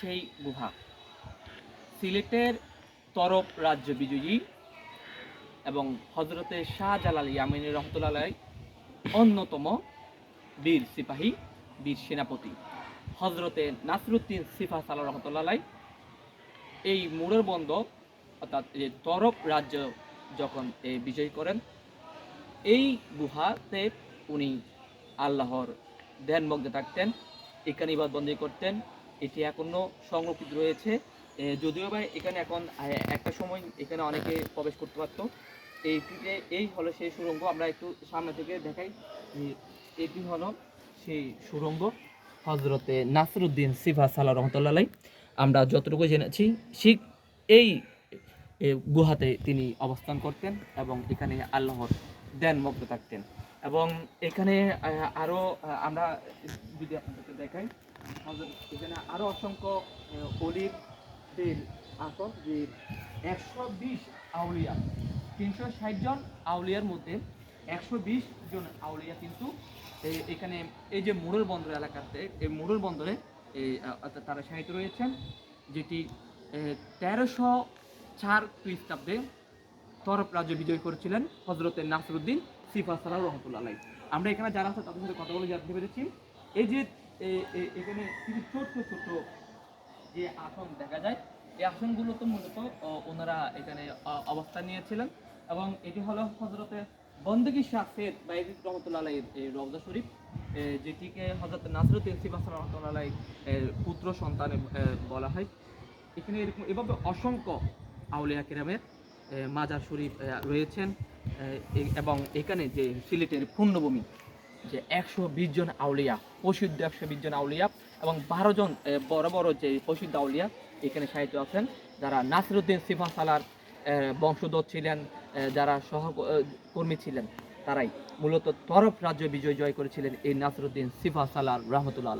সেই গুহা। সিলেটের তরফ রাজ্য বিজয়ী এবং হজরতে শাহজালাল ইয়ামিনী রহমতুল্লাহ অন্যতম বীর সিপাহী, বীর সেনাপতি। হজরতে নাসরুদ্দিন সিফা সাল্লাহ রহমতুল্লাহ এই মুরের বন্ধ অর্থাৎ যে তরফ রাজ্য যখন এ বিজয় করেন, এই গুহাতে উনি আল্লাহর ধ্যানমগ্ন থাকতেন, এখানে ইবাদবন্দি করতেন এটি এখনও সংরক্ষিত রয়েছে। যদিও বা এখানে এখন একটা সময় এখানে অনেকে প্রবেশ করতে পারতো। এইটিতে এই হলো সেই সুরঙ্গ আমরা একটু সামনে থেকে দেখাই এটি হলো সেই সুরঙ্গ হজরতে নাসরুদ্দিন সিফা সাল্লাহ রহমতুল্লাহ আমরা যতটুকু জেনেছি, শিখ এই গুহাতে তিনি অবস্থান করতেন এবং এখানে আল্লাহর ধ্যানমগ্ন থাকতেন। এবং এখানে আরও আমরা যদি আপনাদেরকে দেখাই এখানে আরও অসংখ্য অলিদের আসন যে একশো বিশ আউলিয়া, তিনশো ষাট জন আউলিয়ার মধ্যে একশো বিশ জন আউলিয়া কিন্তু এখানে এই যে মুরুল বন্দর এলাকাতে এই মুরুল বন্দরে তারা সাহিত্য রয়েছেন, যেটি তেরোশো চার খ্রিস্টাব্দে তরফ রাজ্য বিজয় করেছিলেন হজরতের নাসরুদ্দিন সিফা সালাহ রহমতুল্লাহ আমরা এখানে যারা আছে তাদের সাথে কথা বলে জানতে পেরেছি। এই যে এখানে কিছু ছোট্ট ছোট্ট যে আসন দেখা যায়, এই আসনগুলো তো মূলত ওনারা এখানে অবস্থান নিয়েছিলেন। এবং এটি হলো হজরতে বন্দগী শাহ সৈয়দ বাইজিদ রহমতুল্লাহ এই রওজা শরীফ যেটিকে হজরত নাসরুদ্দিন সালাহ রহমতুল্লাহ পুত্র সন্তান বলা হয়। এখানে এরকম এভাবে অসংখ্য আউলিয়া কেরামের মাজার শরীফ রয়েছেন এবং এখানে যে সিলেটের পূর্ণভূমি যে একশো বিশ জন আউলিয়া, প্রসিদ্ধ একশো বিশ জন আউলিয়া এবং বারো জন বড় বড় যে প্রসিদ্ধ আউলিয়া, এখানে সাহিত্য আছেন। যারা নাসিরুদ্দিন সিফা সালার বংশধর ছিলেন যারা সহকর্মী ছিলেন, তারাই মূলত তরফ রাজ্য বিজয় জয় করেছিলেন এই নাসরুদ্দিন সিফা সালার রহমতুল্লাহ